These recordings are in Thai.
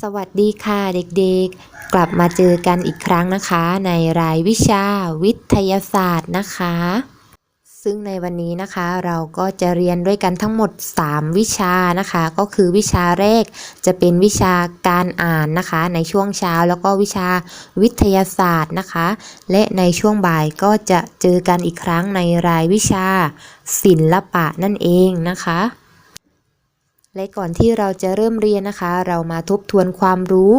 สวัสดีค่ะเด็กๆ กลับมาเจอกันอีกครั้งนะคะ ในรายวิชาวิทยาศาสตร์นะคะ ซึ่งในวันนี้นะคะเราก็จะเรียนด้วยกันทั้งหมด 3 วิชานะคะ ก็คือวิชาแรกจะเป็นวิชาการอ่านนะคะ ในช่วงเช้าแล้วก็วิชาวิทยาศาสตร์นะคะ และในช่วงบ่ายก็จะเจอกันอีกครั้งในรายวิชาศิลปะนั่นเองนะคะ และก่อนที่เราจะเริ่มเรียนนะคะ เรามาทบทวนความรู้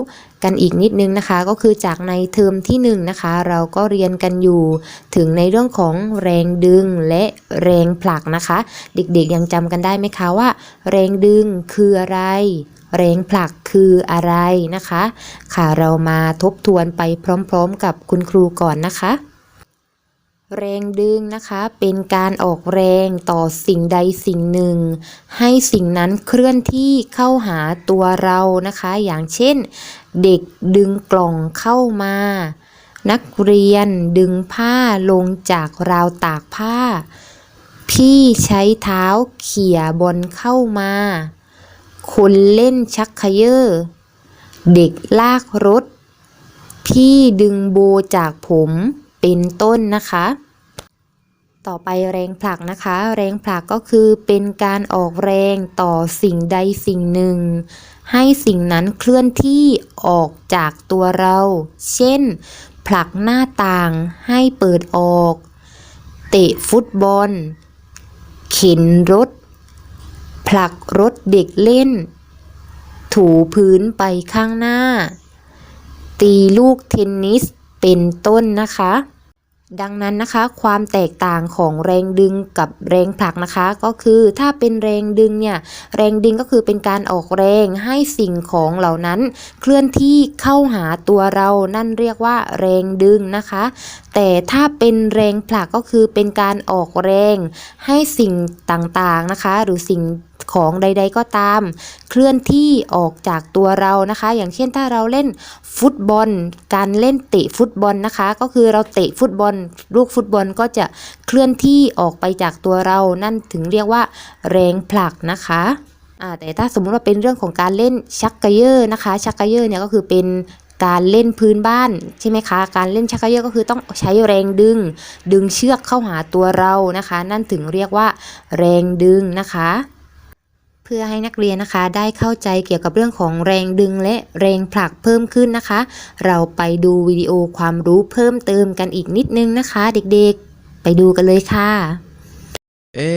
กันอีกนิดนึงนะคะ ก็คือจากในเทอมที่1นงนะคะ เราก็เรียนกันอยู่ ถึงในเรื่องของแรงดึงและแรงผลักนะคะ เด็กๆยังจำกันได้ไหมคะว่า แรงดึงคืออะไร แรงผลักคืออะไรนะคะ ค่ะเรามาทบทวนไปพร้อม ๆ กับคุณครูก่อนนะคะ แรงดึงนะคะเป็นการออกแรงต่อสิ่งใดสิ่งหนึ่ง ให้สิ่งนั้นเคลื่อนที่เข้าหาตัวเรานะคะ อย่างเช่น เด็กดึงกล่องเข้ามา นักเรียนดึงผ้าลงจากราวตากผ้า พี่ใช้เท้าเขี่ยบอลเข้ามา คนเล่นชักเขยอเด็กลากรถ พี่ดึงโบจากผมเป็นต้นนะคะ ต่อไปแรงผลักนะคะ แรงผลักก็คือเป็นการออกแรงต่อสิ่งใดสิ่งหนึ่ง ให้สิ่งนั้นเคลื่อนที่ออกจากตัวเรา เช่น ผลักหน้าต่างให้เปิดออก เตะฟุตบอล เข็นรถ ผลักรถเด็กเล่น ถูพื้นไปข้างหน้า ตีลูกเทนนิสเป็นต้นนะคะ ดังนั้นนะคะความแตกต่างของแรงดึงกับแรงผลักนะคะ ก็คือถ้าเป็นแรงดึงเนี่ยแรงดึงก็คือเป็นการออกแรงให้สิ่งของเหล่านั้น เคลื่อนที่เข้าหาตัวเรานั่นเรียกว่าแรงดึงนะคะ แต่ถ้าเป็นแรงผลักก็คือเป็นการออกแรงให้สิ่งต่างๆนะคะ หรือสิ่ง ของใด ๆ ก็ตาม เคลื่อนที่ออกจากตัวเรานะคะ อย่างเช่นถ้าเราเล่นฟุตบอล การเล่นเตะฟุตบอลนะคะ ก็คือเราเตะฟุตบอล ลูกฟุตบอลก็จะเคลื่อนที่ออกไปจากตัวเรานั่นถึงเรียกว่า แรงผลักนะคะแต่ถ้าสมมุติว่าเป็นเรื่องของการเล่นชักเยอร์นะคะ ชักเยอร์เนี่ยก็คือเป็นการเล่นพื้นบ้านใช่ไหมคะ การเล่นชักเกยอร์ก็คือต้องใช้แรงดึง ดึงเชือกเข้าหาตัวเรานะคะ นั่นถึงเรียกว่า แรงดึงนะคะ เพื่อให้นักเรียนนะคะได้เข้าใจเกี่ยวกับเรื่องของแรงดึงและแรงผลักเพิ่มขึ้นนะคะ เราไปดูวิดีโอความรู้เพิ่มเติมกันอีกนิดนึงนะคะ เด็กๆ ไปดูกันเลยค่ะ เอ๊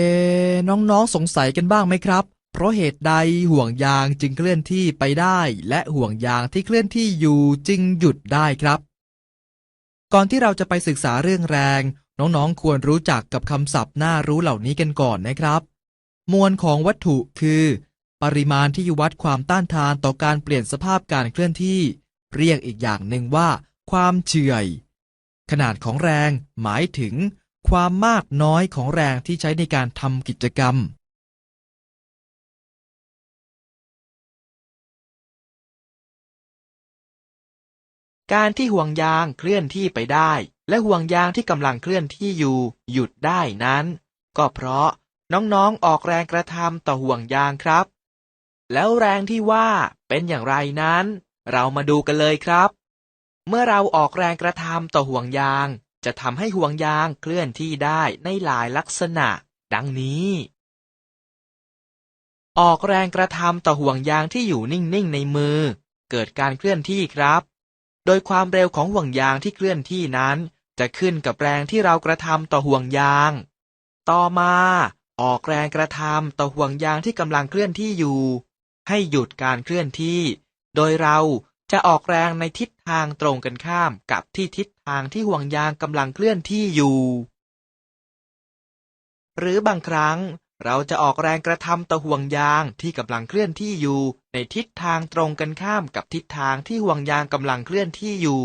ะน้องๆสงสัยกันบ้างไหมครับ เพราะเหตุใดห่วงยางจึงเคลื่อนที่ไปได้ และห่วงยางที่เคลื่อนที่อยู่จึงหยุดได้ครับ ก่อนที่เราจะไปศึกษาเรื่องแรง น้องๆควรรู้จักกับคำศัพท์น่ารู้เหล่านี้กันก่อนนะครับ มวลของวัตถุคือ ปริมาณที่วัดความต้านทานต่อการเปลี่ยนสภาพการเคลื่อนที่ เรียกอีกอย่างหนึ่งว่า ความเฉื่อย ขนาดของแรงหมายถึง ความมากน้อยของแรงที่ใช้ในการทำกิจกรรม การที่ห่วงยางเคลื่อนที่ไปได้ และห่วงยางที่กำลังเคลื่อนที่อยู่ หยุดได้นั้น ก็เพราะ น้องๆออกแรงกระทำต่อห่วงยางครับ แล้วแรงที่ว่าเป็นอย่างไรนั้น เรามาดูกันเลยครับ เมื่อเราออกแรงกระทำต่อห่วงยาง จะทำให้ห่วงยางเคลื่อนที่ได้ในหลายลักษณะ ดังนี้ ออกแรงกระทำต่อห่วงยางที่อยู่นิ่งๆในมือ เกิดการเคลื่อนที่ครับ โดยความเร็วของห่วงยางที่เคลื่อนที่นั้น จะขึ้นกับแรงที่เรากระทำต่อห่วงยาง ต่อมา ออกแรงกระทำต่อห่วงยางที่กำลังเคลื่อนที่อยู่ ให้หยุดการเคลื่อนที่ โดยเราจะออกแรงในทิศทางตรงกันข้ามกับที่ทิศทางที่ห่วงยางกำลังเคลื่อนที่อยู่ หรือบางครั้งเราจะออกแรงกระทำต่อห่วงยางที่กำลังเคลื่อนที่อยู่ ในทิศทางตรงกันข้ามกับทิศทางที่ห่วงยางกำลังเคลื่อนที่อยู่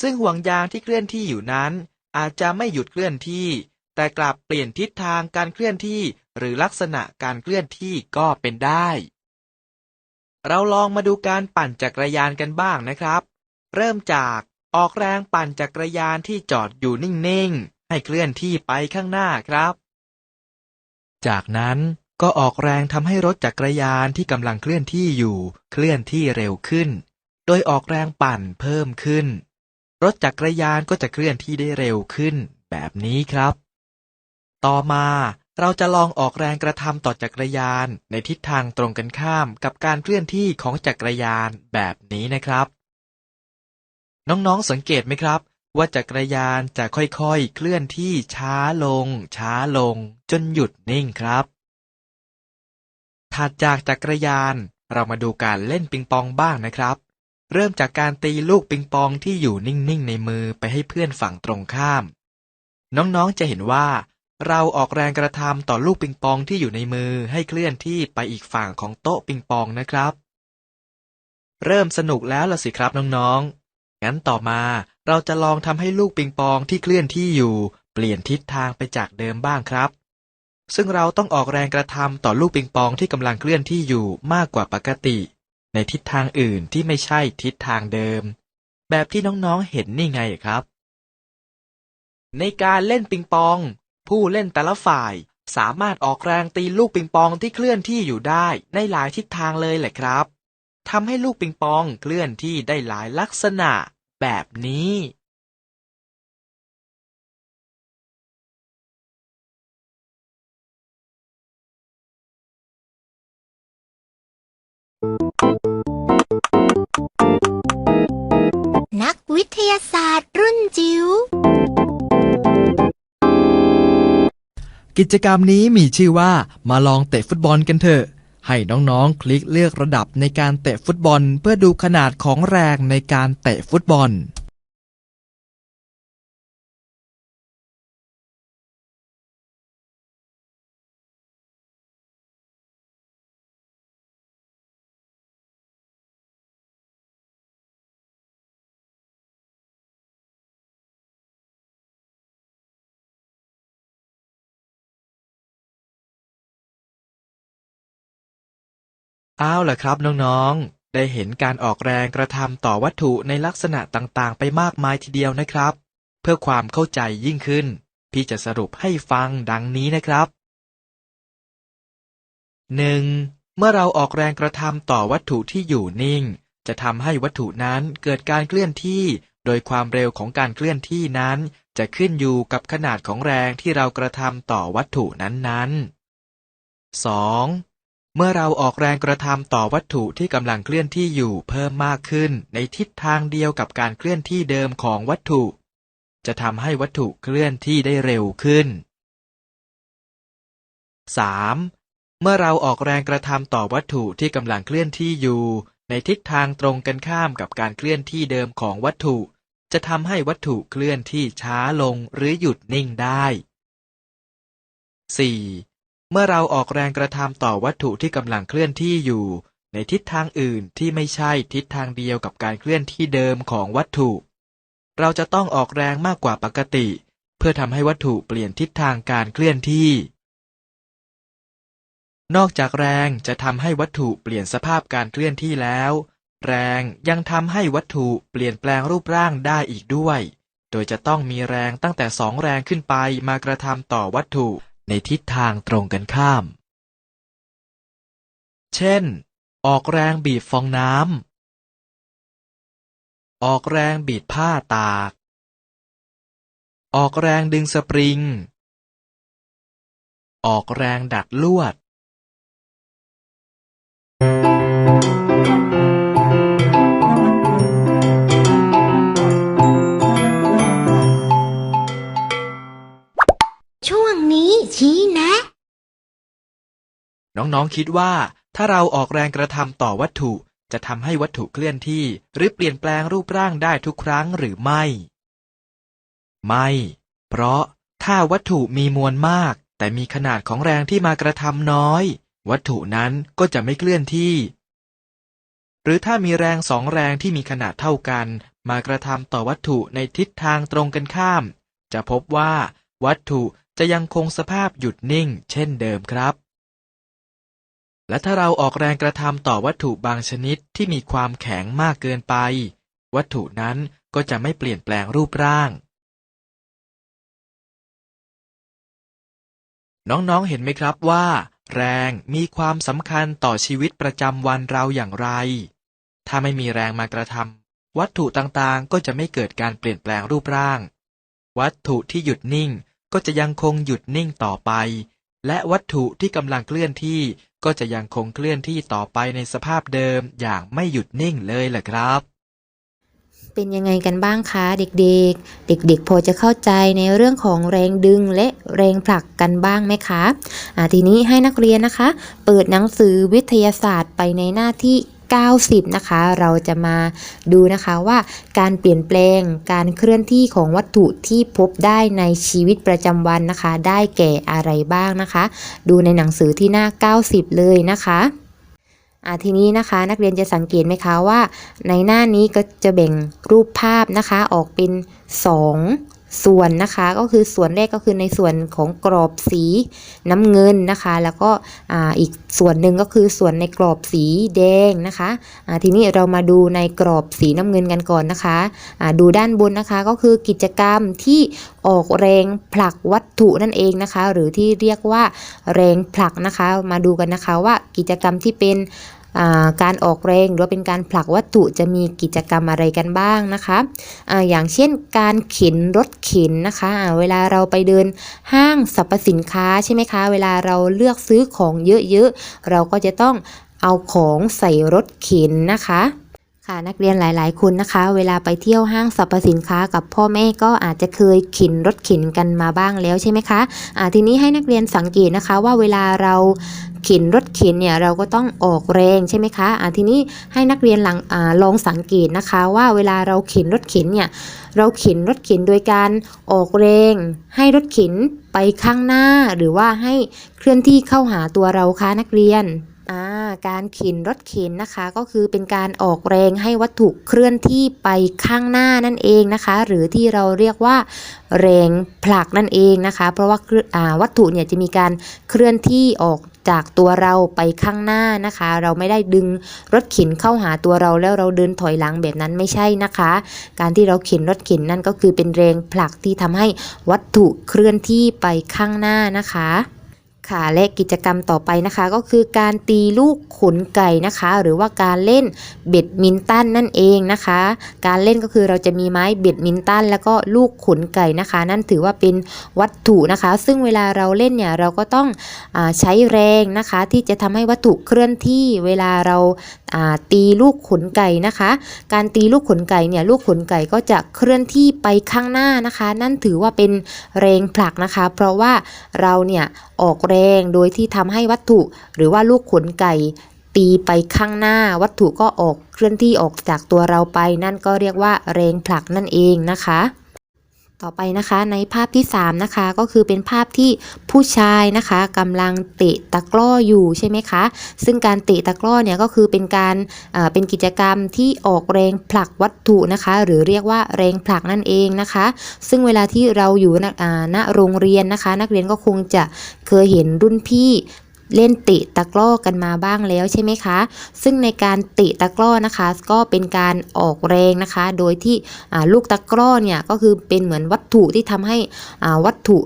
ซึ่งห่วงยางที่เคลื่อนที่อยู่นั้น อาจจะไม่หยุดเคลื่อนที่ แต่กลับเปลี่ยนทิศทางการเคลื่อนที่ หรือลักษณะการเคลื่อนที่ก็เป็นได้ เราลองมาดูการปั่นจักรยานกันบ้างนะครับ เริ่มจากออกแรงปั่นจักรยานที่จอดอยู่นิ่งๆ ให้เคลื่อนที่ไปข้างหน้าครับ จากนั้นก็ออกแรงทำให้รถจักรยานที่กำลังเคลื่อนที่อยู่ เคลื่อนที่เร็วขึ้น โดยออกแรงปั่นเพิ่มขึ้น รถจักรยานก็จะเคลื่อนที่ได้เร็วขึ้น แบบนี้ครับ ต่อมาเราจะลองออกแรงกระทำต่อจักรยาน ในทิศทางตรงกันข้ามกับการเคลื่อนที่ของจักรยานแบบนี้นะครับ น้องๆสังเกตไหมครับ ว่าจักรยานจะค่อยๆ เคลื่อนที่ช้าลง ช้าลง จนหยุดนิ่งครับ ถัดจากจักรยานเรามาดูการเล่นปิงปองบ้างนะครับ เริ่มจากการตีลูกปิงปองที่อยู่นิ่งๆ ในมือไปให้เพื่อนฝั่งตรงข้าม น้องๆจะเห็นว่า เราออกแรงกระทำต่อลูกปิงปองที่อยู่ในมือให้เคลื่อนที่ไปอีกฝั่งของโต๊ะปิงปองนะครับ เริ่มสนุกแล้วละสิครับน้องๆ งั้นต่อมาเราจะลองทำให้ลูกปิงปองที่เคลื่อนที่อยู่ เปลี่ยนทิศทางไปจากเดิมบ้างครับ ซึ่งเราต้องออกแรงกระทำต่อลูกปิงปองที่กำลังเคลื่อนที่อยู่มากกว่าปกติ ในทิศทางอื่นที่ไม่ใช่ทิศทางเดิม แบบที่น้องๆเห็นนี่ไงครับ ในการเล่นปิงปอง ผู้เล่นแต่ละฝ่าย สามารถออกแรงตีลูกปิงปองที่เคลื่อนที่อยู่ได้ในหลายทิศทางเลยแหละครับทำให้ลูกปิงปองเคลื่อนที่ได้หลายลักษณะแบบนี้นักวิทยาศาสตร์รุ่นจิ๋ว กิจกรรมนี้มีชื่อว่ามาลองเตะฟุตบอลกันเถอะ ให้น้องๆ คลิกเลือกระดับในการเตะฟุตบอล เพื่อดูขนาดของแรงในการเตะฟุตบอล เอาล่ะครับน้องๆ ได้เห็นการออกแรงกระทำต่อวัตถุในลักษณะต่างๆ ไปมากมายทีเดียวนะครับ เพื่อความเข้าใจยิ่งขึ้น พี่จะสรุปให้ฟังดังนี้นะครับ 1. เมื่อเราออกแรงกระทำต่อวัตถุที่อยู่นิ่ง จะทำให้วัตถุนั้นเกิดการเคลื่อนที่ โดยความเร็วของการเคลื่อนที่นั้น จะขึ้นอยู่กับขนาดของแรงที่เรากระทำต่อวัตถุนั้นๆ 2. เมื่อเราออกแรงกระทำต่อวัตถุที่กำลังเคลื่อนที่อยู่เพิ่มมากขึ้นในทิศทางเดียวกับการเคลื่อนที่เดิมของวัตถุ จะทำให้วัตถุเคลื่อนที่ได้เร็วขึ้น 3. เมื่อเราออกแรงกระทำต่อวัตถุที่กำลังเคลื่อนที่อยู่ ในทิศทางตรงกันข้ามกับการเคลื่อนที่เดิมของวัตถุ จะทำให้วัตถุเคลื่อนที่ช้าลงหรือหยุดนิ่งได้ 4. เมื่อเราออกแรงกระทำต่อวัตถุที่กำลังเคลื่อนที่อยู่ ในทิศทางอื่นที่ไม่ใช่ทิศทางเดียวกับการเคลื่อนที่เดิมของวัตถุ เราจะต้องออกแรงมากกว่าปกติ เพื่อทำให้วัตถุเปลี่ยนทิศทางการเคลื่อนที่ นอกจากแรงจะทำให้วัตถุเปลี่ยนสภาพการเคลื่อนที่แล้ว แรงยังทำให้วัตถุเปลี่ยนแปลงรูปร่างได้อีกด้วย โดยจะต้องมีแรงตั้งแต่สองแรงขึ้นไปมากระทำต่อวัตถุ ในทิศทางตรงกันข้าม เช่น ออกแรงบีบฟองน้ำ ออกแรงบีบผ้าตาก ออกแรงดึงสปริง ออกแรงดัดลวด ชี้แนะ น้องๆคิดว่า ถ้าเราออกแรงกระทำต่อวัตถุจะทำให้วัตถุเคลื่อนที่ หรือเปลี่ยนแปลงรูปร่างได้ทุกครั้งหรือไม่ ไม่ เพราะถ้าวัตถุมีมวลมาก แต่มีขนาดของแรงที่มากระทำน้อย วัตถุนั้นก็จะไม่เคลื่อนที่ หรือถ้ามีแรงสองแรงที่มีขนาดเท่ากัน มากระทำต่อวัตถุในทิศทางตรงกันข้าม จะพบว่า วัตถุ จะยังคงสภาพหยุดนิ่งเช่นเดิมครับ และถ้าเราออกแรงกระทำต่อวัตถุบางชนิดที่มีความแข็งมากเกินไป วัตถุนั้นก็จะไม่เปลี่ยนแปลงรูปร่าง น้องๆเห็นไหมครับว่า แรงมีความสำคัญต่อชีวิตประจำวันเราอย่างไร ถ้าไม่มีแรงมากระทำวัตถุต่างๆ ก็จะไม่เกิดการเปลี่ยนแปลงรูปร่าง วัตถุที่หยุดนิ่ง ก็จะยังคงหยุดนิ่งต่อไป และวัตถุที่กำลังเคลื่อนที่ก็จะยังคงเคลื่อนที่ต่อไปในสภาพเดิมอย่างไม่หยุดนิ่งเลยแหละครับ เป็นยังไงกันบ้างคะเด็กๆ เด็กๆ พอจะเข้าใจในเรื่องของแรงดึงและแรงผลักกันบ้างไหมคะอ่าทีนี้ให้นักเรียนนะคะ เปิดหนังสือวิทยาศาสตร์ไปในหน้าที่ 90 นะคะ เราจะมาดูนะคะว่าการเปลี่ยนแปลงการเคลื่อนที่ของวัตถุที่พบได้ในชีวิตประจำวันนะคะ ได้แก่อะไรบ้างนะคะ ดูในหนังสือที่หน้า 90 เลยนะคะอ่าทีนี้นะคะนักเรียนจะสังเกตไหมคะว่า ในหน้านี้ก็จะแบ่งรูปภาพนะคะออกเป็น 2 ส่วนนะคะก็คือส่วนแรกก็คือในส่วนของกรอบสีน้ำเงินนะคะ แล้วก็อ,อีกส่วนหนึ่งก็คือส่วนในกรอบสีแดงนะคะทีนี้เรามาดูในกรอบสีน้ำเงินกันก่อนนะคะดูด้านบนนะคะก็คือกิจกรรมที่ออกแรงผลักวัตถุนั่นเองนะคะ หรือที่เรียกว่าแรงผลักนะคะ มาดูกันนะคะว่ากิจกรรมที่เป็น การออกแรงหรือว่าเป็นการผลักวัตถุจะมีกิจกรรมอะไรกันบ้างนะคะอะอย่างเช่นการเข็นรถเข็นนะคะะเวลาเราไปเดินห้างสรรพสินค้าใช่ไหมคะ เวลาเราเลือกซื้อของเยอะๆ เราก็จะต้องเอาของใส่รถเข็นนะคะ ค่ะนักเรียนหลาย ๆ คนนะคะ เวลาไปเที่ยวห้างสรรพสินค้ากับพ่อแม่ก็อาจจะเคยข็นรถข็นกันมาบ้างแล้วใช่ไหมคะอ่าทีนี้ให้นักเรียนสังเกตนะคะว่าเวลาเราข็นรถข็นเนี่ยเราก็ต้องออกแรงใช่ไหมคะอ่าทีนี้ให้นักเรียนหลังอาลองสังเกตนะคะว่าเวลาเราข็นรถข็นเนี่ยเราข็นรถข็นโดยการออกแรง ให้รถข็นไปข้างหน้าหรือว่าให้เคลื่อนที่เข้าหาตัวเราคะนักเรียน การเข็นรถเข็นนะคะก็คือเป็นการออกแรงให้วัตถุเคลื่อนที่ไปข้างหน้านั่นเองนะคะ หรือที่เราเรียกว่าแรงผลักนั่นเองนะคะ เพราะว่าาวัตถุเนี่ยจะมีการเคลื่อนที่ออกจากตัวเราไปข้างหน้านะคะ เราไม่ได้ดึงรถเข็นเข้าหาตัวเราแล้วเราเดินถอยหลังแบบนั้นไม่ใช่นะคะ การที่เราเข็นรถเข็นนั่นก็คือเป็นแรงผลักที่ทำให้วัตถุเคลื่อนที่ไปข้างหน้านะคะ ค่ะและกิจกรรมต่อไปนะคะก็คือการตีลูกขนไก่นะคะ หรือว่าการเล่นเบดมินตันนั่นเองนะคะ การเล่นก็คือเราจะมีไม้เบดมินตันแล้วก็ลูกขนไก่นะคะ นั่นถือว่าเป็นวัตถุนะคะ ซึ่งเวลาเราเล่นเนี่ยเราก็ต้องอใช้แรงนะคะ ที่จะทำให้วัตถุเคลื่อนที่เวลาเราอ่าตีลูกขนไก่นะคะ การตีลูกขนไก่เนี่ยลูกขนไก่ก็จะเคลื่อนที่ไปข้างหน้านะคะ นั่นถือว่าเป็นแรงผลักนะคะ เพราะว่าเราเนี่ยออกแรงโดยที่ทำให้วัตถุ หรือว่าลูกขนไก่ ตีไปข้างหน้า วัตถุก็ออกเคลื่อนที่ออกจากตัวเราไป นั่นก็เรียกว่าแรงผลักนั่นเองนะคะ ต่อไปนะคะในภาพที่ 3 นะคะ ก็คือเป็นภาพที่ผู้ชายนะคะกำลังเตะตะกร้ออยู่ใช่ไหมคะ ซึ่งการเตะตะกร้อเนี่ยก็คือเป็นการอ่าเป็นกิจกรรมที่ออกแรงผลักวัตถุนะคะ หรือเรียกว่าแรงผลักนั่นเองนะคะ ซึ่งเวลาที่เราอยู่ณโรงเรียนนะคะ นักเรียนก็คงจะเคยเห็นรุ่นพี่ เล่นตะตะกร้อกันมาบ้างแล้วใช่ไหมคะ ซึ่งในการตะตะกร้อนะคะ ก็เป็นการออกแรงนะคะ โดยที่ลูกตะกร้อเนี่ยก็คือเป็นเหมือนวัตถุที่ทำให้วัตถุ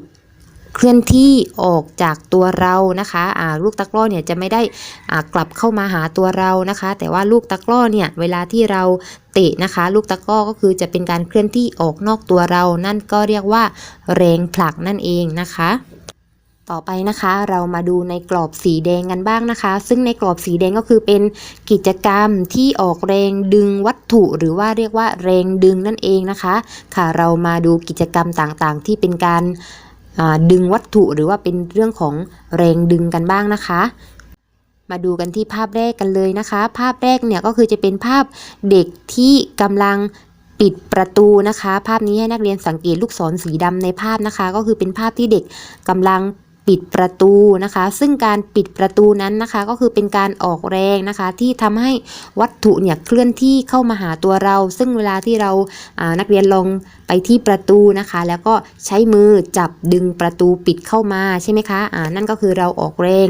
เคลื่อนที่ออกจากตัวเรานะคะลูกตะกร้อเนี่ยจะไม่ได้กลับเข้ามาหาตัวเรานะคะ แต่ว่าลูกตะกร้อเนี่ยเวลาที่เราเตะนะคะ ลูกตะกร้อก็คือจะเป็นการเคลื่อนที่ออกนอกตัวเรา นั่นก็เรียกว่าแรงผลักนั่นเองนะคะ ต่อไปนะคะเรามาดูในกรอบสีแดงกันบ้างนะคะ ซึ่งในกรอบสีแดงก็คือเป็นกิจกรรมที่ออกแรงดึงวัตถุ หรือว่าเรียกว่าแรงดึงนั่นเองนะคะ ค่ะเรามาดูกิจกรรมต่างๆ ที่เป็นการดึงวัตถุหรือว่าเป็นเรื่องของแรงดึงกันบ้างนะคะ มาดูกันที่ภาพแรกกันเลยนะคะ ภาพแรกเนี่ยก็คือจะเป็นภาพเด็กที่กำลังปิดประตูนะคะ ภาพนี้ให้นักเรียนสังเกตลูกศรสีดำในภาพนะคะ ก็คือเป็นภาพที่เด็กกำลัง ปิดประตูนะคะ ซึ่งการปิดประตูนั้นนะคะก็คือเป็นการออกแรงนะคะ ที่ทำให้วัตถุเนี่ยเคลื่อนที่เข้ามาหาตัวเรา ซึ่งเวลาที่เราานักเรียนลองไปที่ประตูนะคะ แล้วก็ใช้มือจับดึงประตูปิดเข้ามาใช่ไหมคะนั่นก็คือเราออกแรง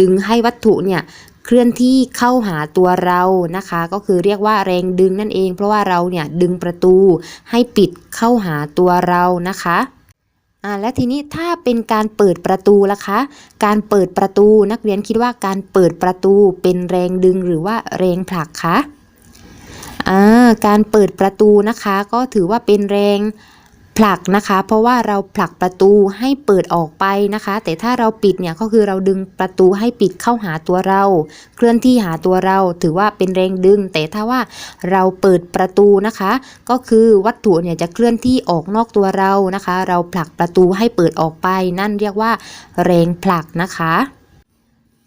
ดึงให้วัตถุเนี่ยเคลื่อนที่เข้าหาตัวเรานะคะ ก็คือเรียกว่าแรงดึงนั่นเอง เพราะว่าเราเนี่ยดึงประตูให้ปิดเข้าหาตัวเรานะคะ อ่าและทีนี้ถ้าเป็นการเปิดประตูล่ะคะ การเปิดประตูนักเรียนคิดว่าการเปิดประตูเป็นแรงดึงหรือว่าแรงผลักคะอ่าการเปิดประตูนะคะ ก็ถือว่าเป็นแรง ผลักนะคะ เพราะว่าเราผลักประตูให้เปิดออกไปนะคะ แต่ถ้าเราปิดเนี่ยก็คือเราดึงประตูให้ปิดเข้าหาตัวเรา เคลื่อนที่หาตัวเราถือว่าเป็นแรงดึง แต่ถ้าว่าเราเปิดประตูนะคะ ก็คือวัตถุเนี่ยจะเคลื่อนที่ออกนอกตัวเรานะคะ เราผลักประตูให้เปิดออกไป นั่นเรียกว่าแรงผลักนะคะ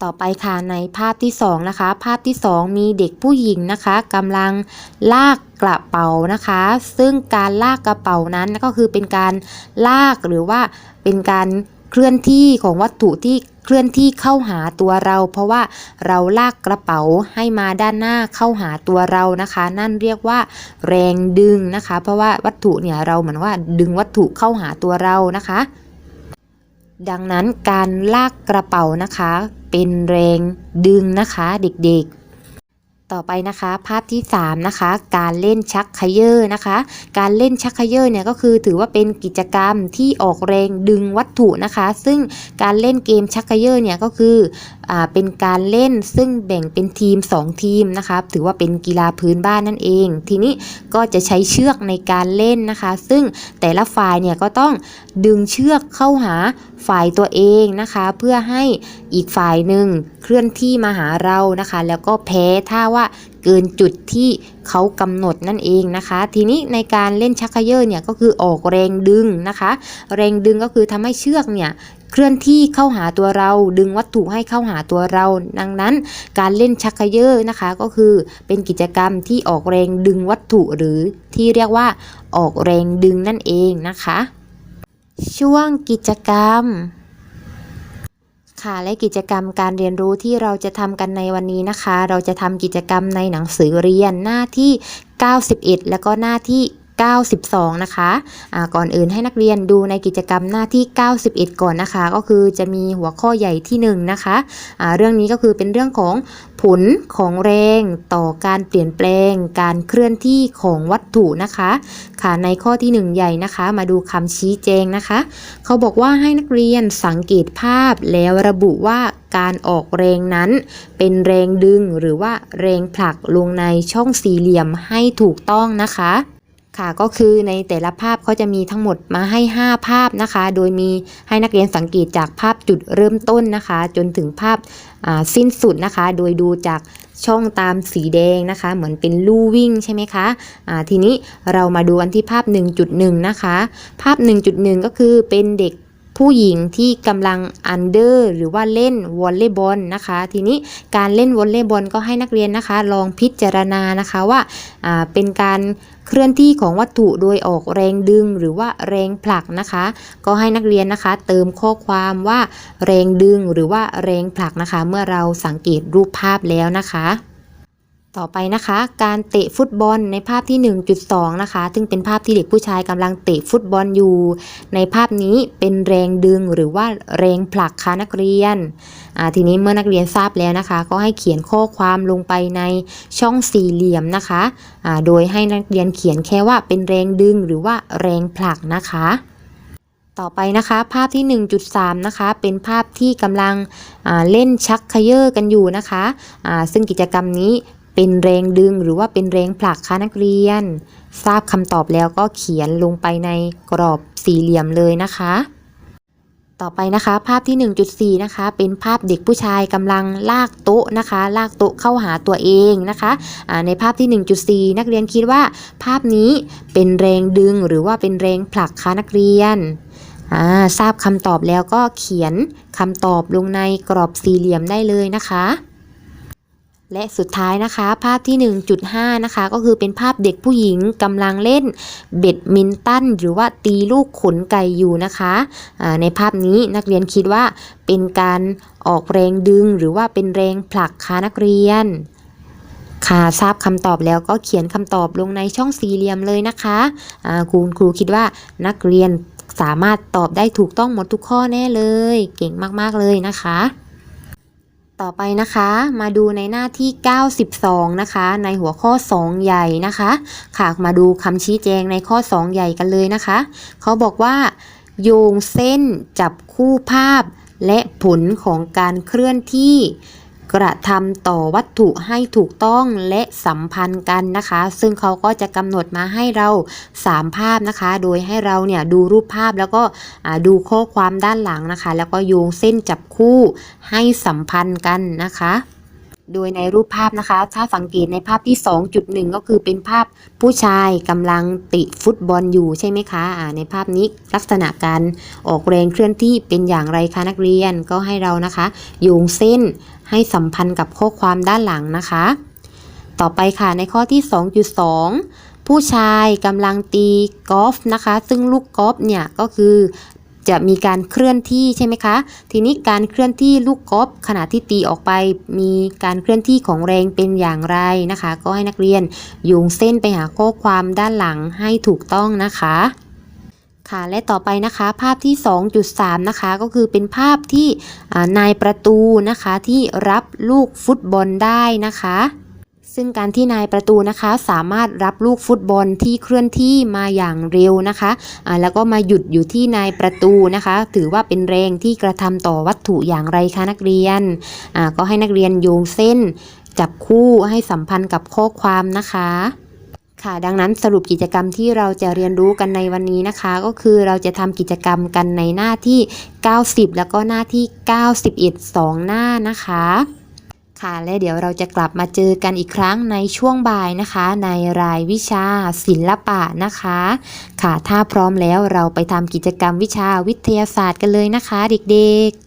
ต่อไปค่ะในภาพที่สองนะคะ ภาพที่สองมีเด็กผู้หญิงนะคะกำลังลากกระเป๋านะคะ ซึ่งการลากกระเป๋านั้นก็คือเป็นการลากหรือว่าเป็นการเคลื่อนที่ของวัตถุที่เคลื่อนที่เข้าหาตัวเรา เพราะว่าเราลากกระเป๋าให้มาด้านหน้าเข้าหาตัวเรานะคะ นั่นเรียกว่าแรงดึงนะคะ เพราะว่าวัตถุเนี่ยเราเหมือนว่าดึงวัตถุเข้าหาตัวเรานะคะ ดังนั้นการลากกระเป๋านะคะ เป็นแรงดึงนะคะเด็กๆ ต่อไปนะคะภาพที่ 3 นะคะ การเล่นชักขยอนะคะ การเล่นชักขยอเนี่ยก็คือถือว่าเป็นกิจกรรมที่ออกแรงดึงวัตถุนะคะ ซึ่งการเล่นเกมชักขยอเนี่ยก็คือ เป็นการเล่นซึ่งแบ่งเป็นทีม 2 ทีมนะคะถือว่าเป็นกีฬาพื้นบ้านนั่นเอง ทีนี้ก็จะใช้เชือกในการเล่นนะคะ ซึ่งแต่ละฝ่ายเนี่ยก็ต้องดึงเชือกเข้าหาฝ่ายตัวเองนะคะ เพื่อให้อีกฝ่ายหนึ่งเคลื่อนที่มาหาเรานะคะ แล้วก็แพ้ถ้าว่าเกินจุดที่เขากำหนดนั่นเองนะคะ ทีนี้ในการเล่นชักเขยอเนี่ยก็คือออกแรงดึงนะคะ แรงดึงก็คือทำให้เชือกเนี่ย เคลื่อนที่เข้าหาตัวเรา ดึงวัตถุให้เข้าหาตัวเรา ดังนั้น การเล่นชักเขยอนะคะ ก็คือเป็นกิจกรรมที่ออกแรงดึงวัตถุหรือที่เรียกว่า ออกแรงดึงนั่นเองนะคะ ช่วงกิจกรรมค่ะและกิจกรรมการเรียนรู้ที่เราจะทำกันในวันนี้นะคะ เราจะทำกิจกรรมในหนังสือเรียนหน้าที่ 91 แล้วก็หน้าที่ 92 นะคะอ่าก่อนอื่นให้นักเรียนดูในกิจกรรมหน้าที่ 91 ก่อนนะคะ ก็คือจะมีหัวข้อใหญ่ที่1นะคะอ่าเรื่องนี้ก็คือเป็นเรื่องของผลของแรงต่อการเปลี่ยนแปลง การเคลื่อนที่ของวัตถุนะคะค่ะในข้อที่ 1 ใหญ่นะคะ มาดูคำชี้แจงนะคะ เขาบอกว่าให้นักเรียนสังเกตภาพแล้วระบุว่าการออกแรงนั้น เป็นแรงดึงหรือว่าแรงผลักลงในช่องสี่เหลี่ยมให้ถูกต้องนะคะ ค่ะก็คือในแต่ละภาพเขาจะมีทั้งหมดมาให้ 5 ภาพนะคะ โดยมีให้นักเรียนสังเกตจากภาพจุดเริ่มต้นนะคะ จนถึงภาพสิ้นสุดนะคะ โดยดูจากช่องตามสีแดงนะคะ เหมือนเป็นลู่วิ่งใช่ไหมคะะทีนี้เรามาดูกันที่ภาพ 1.1 นะคะ ภาพ 1.1 ก็คือเป็นเด็ก ผู้หญิงที่กำลังอันเดอร์หรือว่าเล่นวอลเลย์บอลนะคะ ทีนี้การเล่นวอลเลย์บอลก็ให้นักเรียนนะคะ ลองพิจารณานะคะว่าาเป็นการเคลื่อนที่ของวัตถุโดยออกแรงดึงหรือว่าแรงผลักนะคะ ก็ให้นักเรียนนะคะ เติมข้อความว่าแรงดึงหรือว่าแรงผลักนะคะ เมื่อเราสังเกตรูปภาพแล้วนะคะ ต่อไปนะคะ การเตะฟุตบอลในภาพที่ 1.2 นะคะ ซึ่งเป็นภาพที่เด็กผู้ชายกำลังเตะฟุตบอลอยู่ ในภาพนี้เป็นแรงดึงหรือว่าแรงผลักค่ะนักเรียนทีนี้เมื่อนักเรียนทราบแล้วนะคะ ก็ให้เขียนข้อความลงไปในช่องสี่เหลี่ยมนะคะโดยให้นักเรียนเขียนแค่ว่าเป็นแรงดึงหรือว่าแรงผลักนะคะต่อไปนะคะภาพที่ 1.3 นะคะ เป็นภาพที่กำลังเล่นชักเขยอกันอยู่นะคะ ซึ่งกิจกรรมนี้ เป็นแรงดึงหรือว่าเป็นแรงผลักคะนักเรียน ทราบคำตอบแล้วก็เขียนลงไปในกรอบสี่เหลี่ยมเลยนะคะ ต่อไปนะคะ ภาพที่ 1.4 นะคะ เป็นภาพเด็กผู้ชายกำลังลากโต๊ะนะคะ ลากโต๊ะเข้าหาตัวเองนะคะอ่าในภาพที่ 1.4 นักเรียนคิดว่า ภาพนี้เป็นแรงดึงหรือว่าเป็นแรงผลักคะนักเรียนทราบคำตอบแล้วก็เขียนคำตอบลงในกรอบสี่เหลี่ยมได้เลยนะคะ และสุดท้ายนะคะภาพที่ 1.5 นะคะ ก็คือเป็นภาพเด็กผู้หญิงกำลังเล่นเบดมินตันหรือว่าตีลูกขนไก่อยู่นะคะอ่าในภาพนี้นักเรียนคิดว่าเป็นการออกแรงดึงหรือว่าเป็นแรงผลักคะนักเรียน ค่ะทราบคำตอบแล้วก็เขียนคำตอบลงในช่องสี่เหลี่ยมเลยนะคะคุณครูคิดว่านักเรียนสามารถตอบได้ถูกต้องหมดทุกข้อแน่เลย เก่งมากๆเลยนะคะ ต่อไปนะคะมาดูในหน้าที่ 92 นะคะ ในหัวข้อ 2 ใหญ่นะคะค่ะมาดูคำชี้แจงในข้อ 2 ใหญ่กันเลยนะคะ เขาบอกว่า โยงเส้นจับคู่ภาพและผลของการเคลื่อนที่ กระทำต่อวัตถุให้ถูกต้องและสัมพันธ์กันนะคะ ซึ่งเขาก็จะกำหนดมาให้เรา 3 ภาพนะคะ โดยให้เราเนี่ยดูรูปภาพแล้วก็ดูข้อความด้านหลังนะคะ แล้วก็โยงเส้นจับคู่ให้สัมพันธ์กันนะคะโดยในรูปภาพนะคะ ถ้าสังเกตในภาพที่ 2.1 ก็คือเป็นภาพผู้ชายกำลังติฟุตบอลอยู่ใช่ไหมคะอ่าในภาพนี้ลักษณะการออกแรงเคลื่อนที่เป็นอย่างไรคะนักเรียนก็ให้เรานะคะ โยงเส้น ให้สัมพันธ์กับข้อความด้านหลังนะคะ ต่อไปค่ะในข้อที่ 2.2 ผู้ชายกำลังตีกอล์ฟนะคะ ซึ่งลูกกอล์ฟเนี่ยก็คือจะมีการเคลื่อนที่ใช่ไหมคะ ทีนี้การเคลื่อนที่ลูกกอล์ฟขณะที่ตีออกไป มีการเคลื่อนที่ของแรงเป็นอย่างไรนะคะ ก็ให้นักเรียนโยงเส้นไปหาข้อความด้านหลังให้ถูกต้องนะคะ ค่ะและต่อไปนะคะภาพที่ 2.3 นะคะก็คือเป็นภาพที่นายประตูนะคะที่รับลูกฟุตบอลได้นะคะ ซึ่งการที่นายประตูนะคะสามารถรับลูกฟุตบอลที่เคลื่อนที่มาอย่างเร็วนะคะอ่าแล้วก็มาหยุดอยู่ที่นายประตูนะคะ ถือว่าเป็นแรงที่กระทำต่อวัตถุอย่างไรคะนักเรียนก็ให้นักเรียนโยงเส้น จับคู่ให้สัมพันธ์กับข้อความนะคะ ค่ะดังนั้นสรุปกิจกรรมที่เราจะเรียนรู้กันในวันนี้นะคะ ก็คือเราจะทำกิจกรรมกันในหน้าที่ 90 แล้วก็หน้าที่ 91 2 หน้านะคะค่ะและเดี๋ยวเราจะกลับมาเจอกันอีกครั้งในช่วงบ่ายนะคะ ในรายวิชาศิลปะนะคะ ค่ะถ้าพร้อมแล้วเราไปทำกิจกรรมวิชาวิทยาศาสตร์กันเลยนะคะ เด็กๆ